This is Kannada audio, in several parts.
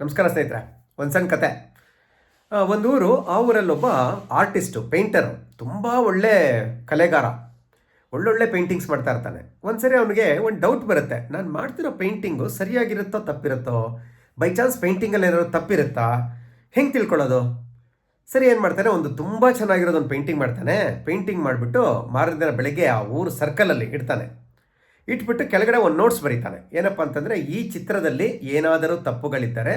ನಮಸ್ಕಾರ ಸ್ನೇಹಿತರೆ, ಒಂದು ಸಣ್ಣ ಕತೆ. ಒಂದು ಊರು, ಆ ಊರಲ್ಲೊಬ್ಬ ಆರ್ಟಿಸ್ಟು ಪೇಂಟರು ತುಂಬ ಒಳ್ಳೆ ಕಲೆಗಾರ. ಒಳ್ಳೊಳ್ಳೆ ಪೇಂಟಿಂಗ್ಸ್ ಮಾಡ್ತಾ ಇರ್ತಾನೆ. ಒಂದ್ಸರಿ ಅವನಿಗೆ ಒಂದು ಡೌಟ್ ಬರುತ್ತೆ. ನಾನು ಮಾಡ್ತಿರೋ ಪೇಂಟಿಂಗು ಸರಿಯಾಗಿರುತ್ತೋ, ತಪ್ಪಿರುತ್ತೋ? ಬೈ ಚಾನ್ಸ್ ಪೇಂಟಿಂಗಲ್ಲಿ ಏನಾದ್ರು ತಪ್ಪಿರುತ್ತಾ? ಹೆಂಗೆ ತಿಳ್ಕೊಳ್ಳೋದು? ಸರಿ, ಏನು ಮಾಡ್ತಾನೆ? ಒಂದು ತುಂಬ ಚೆನ್ನಾಗಿರೋದು ಒಂದು ಪೇಂಟಿಂಗ್ ಮಾಡ್ತಾನೆ. ಪೇಂಟಿಂಗ್ ಮಾಡಿಬಿಟ್ಟು ಮಾರನೇ ದಿನ ಬೆಳಗ್ಗೆ ಆ ಊರು ಸರ್ಕಲಲ್ಲಿ ಇಡ್ತಾನೆ. ಇಟ್ಬಿಟ್ಟು ಕೆಳಗಡೆ ಒಂದು ನೋಟ್ಸ್ ಬರೀತಾನೆ. ಏನಪ್ಪ ಅಂತಂದರೆ, ಈ ಚಿತ್ರದಲ್ಲಿ ಏನಾದರೂ ತಪ್ಪುಗಳಿದ್ದರೆ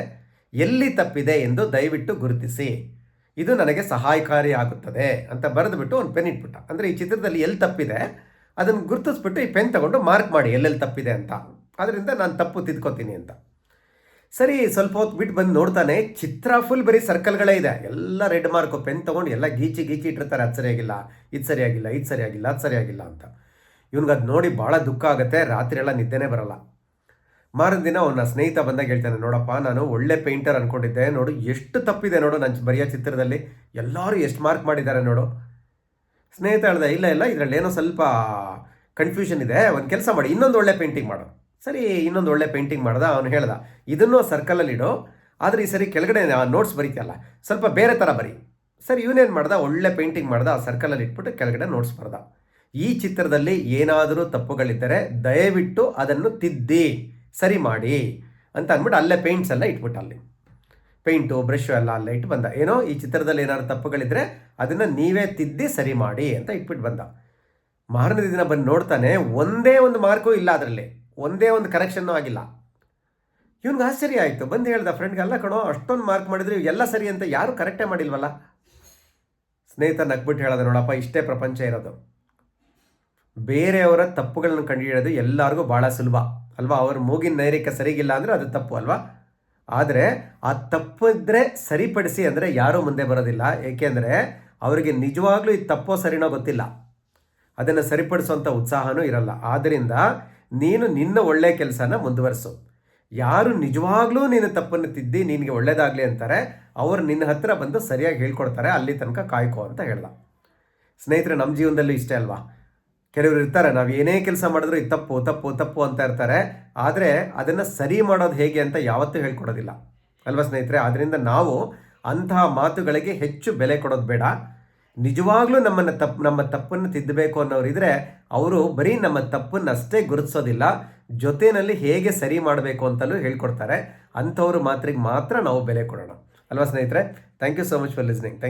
ಎಲ್ಲಿ ತಪ್ಪಿದೆ ಎಂದು ದಯವಿಟ್ಟು ಗುರುತಿಸಿ. ಇದು ನನಗೆ ಸಹಾಯಕಾರಿ ಆಗುತ್ತದೆ ಅಂತ ಬರೆದುಬಿಟ್ಟು ಒಂದು ಪೆನ್ ಇಟ್ಬಿಟ್ಟ. ಅಂದರೆ ಈ ಚಿತ್ರದಲ್ಲಿ ಎಲ್ಲಿ ತಪ್ಪಿದೆ, ಅದನ್ನು ಗುರುತಿಸ್ಬಿಟ್ಟು ಈ ಪೆನ್ ತಗೊಂಡು ಮಾರ್ಕ್ ಮಾಡಿ ಎಲ್ಲೆಲ್ಲಿ ತಪ್ಪಿದೆ ಅಂತ. ಅದರಿಂದ ನಾನು ತಪ್ಪು ತಿದ್ಕೋತೀನಿ ಅಂತ. ಸರಿ, ಸ್ವಲ್ಪ ಹೊತ್ತು ಬಿಟ್ಟು ಬಂದು ನೋಡ್ತಾನೆ, ಚಿತ್ರ ಫುಲ್ ಬರೀ ಸರ್ಕಲ್ಗಳೇ ಇದೆ. ಎಲ್ಲ ರೆಡ್ ಮಾರ್ಕು ಪೆನ್ ತೊಗೊಂಡು ಎಲ್ಲ ಗೀಚಿ ಗೀಚಿ ಇಟ್ಟಿರ್ತಾರೆ, ಅದು ಸರಿಯಾಗಿಲ್ಲ, ಇದು ಸರಿಯಾಗಿಲ್ಲ ಇದು ಸರಿಯಾಗಿಲ್ಲ, ಅದು ಸರಿಯಾಗಿಲ್ಲ ಅಂತ. ಇವ್ನಿಗೆ ಅದು ನೋಡಿ ಭಾಳ ದುಃಖ ಆಗುತ್ತೆ. ರಾತ್ರಿ ಎಲ್ಲ ನಿದ್ದೆನೇ ಬರಲ್ಲ. ಮಾರನ ದಿನ ಅವನ ಸ್ನೇಹಿತ ಬಂದಾಗ ಹೇಳ್ತಾನೆ, ನೋಡಪ್ಪ, ನಾನು ಒಳ್ಳೆ ಪೇಂಟರ್ ಅನ್ಕೊಂಡಿದ್ದೆ. ನೋಡು, ಎಷ್ಟು ತಪ್ಪಿದೆ ನೋಡು ನನ್ನ ಬರೆಯೋ ಚಿತ್ರದಲ್ಲಿ. ಎಲ್ಲರೂ ಎಷ್ಟು ಮಾರ್ಕ್ ಮಾಡಿದ್ದಾರೆ ನೋಡು. ಸ್ನೇಹಿತ ಹೇಳ್ದೆ, ಇಲ್ಲ ಇಲ್ಲ, ಇದರಲ್ಲಿ ಏನೋ ಸ್ವಲ್ಪ ಕನ್ಫ್ಯೂಷನ್ ಇದೆ. ಒಂದು ಕೆಲಸ ಮಾಡಿ. ಇನ್ನೊಂದು ಒಳ್ಳೆ ಪೇಂಟಿಂಗ್ ಮಾಡು. ಸರಿ, ಇನ್ನೊಂದು ಒಳ್ಳೆ ಪೇಂಟಿಂಗ್ ಮಾಡ್ದ. ಅವನು ಹೇಳ್ದ, ಇದನ್ನು ಸರ್ಕಲಲ್ಲಿ ಇಡು. ಆದರೆ ಈ ಸರಿ ಕೆಳಗಡೆ ನೋಟ್ಸ್ ಬರೀತಿಯಲ್ಲ. ಸ್ವಲ್ಪ ಬೇರೆ ಥರ ಬರಿ. ಸರಿ, ಇವನೇನು ಮಾಡ್ದ? ಒಳ್ಳೆ ಪೇಂಟಿಂಗ್ ಮಾಡ್ದ. ಆ ಸರ್ಕಲಲ್ಲಿ ಇಟ್ಬಿಟ್ಟು ಕೆಳಗಡೆ ನೋಟ್ಸ್ ಬರ್ದ. ಈ ಚಿತ್ರದಲ್ಲಿ ಏನಾದರೂ ತಪ್ಪುಗಳಿದ್ದರೆ ದಯವಿಟ್ಟು ಅದನ್ನು ತಿದ್ದಿ, ಸರಿ ಮಾಡಿ ಅಂತ ಅಂದ್ಬಿಟ್ಟು ಅಲ್ಲೇ ಪೇಂಟ್ಸ್ ಎಲ್ಲ ಇಟ್ಬಿಟ್ಟು ಅಲ್ಲಿ. ಪೇಂಟು ಬ್ರಷು ಎಲ್ಲ ಅಲ್ಲೇ ಇಟ್ಟು ಬಂದ. ಏನೋ ಈ ಚಿತ್ರದಲ್ಲಿ ಏನಾದ್ರು ತಪ್ಪುಗಳಿದ್ರೆ ಅದನ್ನು ನೀವೇ ತಿದ್ದಿ, ಸರಿ ಮಾಡಿ ಅಂತ ಇಟ್ಬಿಟ್ಟು ಬಂದ. ಮಾರನೇ ದಿನ ಬಂದು ನೋಡ್ತಾನೆ ಒಂದೇ ಒಂದು ಮಾರ್ಕು ಇಲ್ಲ ಅದರಲ್ಲಿ. ಒಂದೇ ಒಂದು ಕರೆಕ್ಷನ್ನು ಆಗಿಲ್ಲ. ಇವ್ನಿಗೆ ಆಶ್ಚರ್ಯ ಆಯಿತು. ಬಂದು ಹೇಳ್ದ ಫ್ರೆಂಡ್ಗೆ ಅಲ್ಲ ಕಣೋ, ಅಷ್ಟೊಂದು ಮಾರ್ಕ್ ಮಾಡಿದ್ರೆ ಎಲ್ಲ ಸರಿ ಅಂತ ಯಾರು ಕರೆಕ್ಟೇ ಮಾಡಿಲ್ವಲ್ಲ? ಸ್ನೇಹಿತ ನಗ್ಬಿಟ್ಟು ಹೇಳೋದು ನೋಡಪ್ಪ, ಇಷ್ಟೇ ಪ್ರಪಂಚ ಇರೋದು. ಬೇರೆಯವರ ತಪ್ಪುಗಳನ್ನು ಕಂಡುಹಿಡಿಯೋದು ಎಲ್ಲರಿಗೂ ಭಾಳ ಸುಲಭ, ಅಲ್ವಾ? ಅವ್ರ ಮೂಗಿನ ನೈರಿಕ ಸರಿಗಿಲ್ಲ ಅಂದರೆ ಅದು ತಪ್ಪು, ಅಲ್ವಾ? ಆದರೆ ಆ ತಪ್ಪಿದ್ರೆ ಸರಿಪಡಿಸಿ ಅಂದರೆ ಯಾರೂ ಮುಂದೆ ಬರೋದಿಲ್ಲ. ಏಕೆಂದರೆ ಅವರಿಗೆ ನಿಜವಾಗ್ಲೂ ಇದು ತಪ್ಪೋ ಸರಿನೋ ಗೊತ್ತಿಲ್ಲ. ಅದನ್ನು ಸರಿಪಡಿಸುವಂಥ ಉತ್ಸಾಹನೂ ಇರಲ್ಲ. ಆದ್ದರಿಂದ ನೀನು ನಿನ್ನ ಒಳ್ಳೆ ಕೆಲಸನ ಮುಂದುವರಿಸು. ಯಾರು ನಿಜವಾಗ್ಲೂ ನೀನು ತಪ್ಪನ್ನು ತಿದ್ದಿ ನಿನಗೆ ಒಳ್ಳೇದಾಗಲಿ ಅಂತಾರೆ, ಅವರು ನಿನ್ನ ಹತ್ರ ಬಂದು ಸರಿಯಾಗಿ ಹೇಳ್ಕೊಡ್ತಾರೆ, ಅಲ್ಲಿ ತನಕ ಕಾಯ್ಕೋ ಅಂತ ಹೇಳ್ದ. ಸ್ನೇಹಿತರೆ ನಮ್ಮ ಜೀವನದಲ್ಲೂ ಇಷ್ಟೇ ಅಲ್ವಾ? ಕೆಲವರು ಇರ್ತಾರೆ, ನಾವು ಏನೇ ಕೆಲಸ ಮಾಡಿದ್ರು ಇದು ತಪ್ಪು ತಪ್ಪು ತಪ್ಪು ಅಂತ ಇರ್ತಾರೆ. ಆದರೆ ಅದನ್ನು ಸರಿ ಮಾಡೋದು ಹೇಗೆ ಅಂತ ಯಾವತ್ತೂ ಹೇಳ್ಕೊಡೋದಿಲ್ಲ. ಅಲ್ವಾ ಸ್ನೇಹಿತರೆ? ಆದ್ದರಿಂದ ನಾವು ಅಂತಹ ಮಾತುಗಳಿಗೆ ಹೆಚ್ಚು ಬೆಲೆ ಕೊಡೋದು ಬೇಡ. ನಿಜವಾಗ್ಲೂ ನಮ್ಮನ್ನು ತಪ್ಪು ನಮ್ಮ ತಪ್ಪನ್ನು ತಿದ್ದಬೇಕು ಅನ್ನೋರು ಇದ್ರೆ ಅವರು ಬರೀ ನಮ್ಮ ತಪ್ಪನ್ನಷ್ಟೇ ಗುರುತಿಸೋದಿಲ್ಲ. ಜೊತೆಯಲ್ಲಿ ಹೇಗೆ ಸರಿ ಮಾಡಬೇಕು ಅಂತಲೂ ಹೇಳ್ಕೊಡ್ತಾರೆ. ಅಂಥವ್ರ ಮಾತ್ರಿಗೆ ಮಾತ್ರ ನಾವು ಬೆಲೆ ಕೊಡೋಣ. ಅಲ್ವಾ ಸ್ನೇಹಿತರೆ? Thank you so much for listening thank you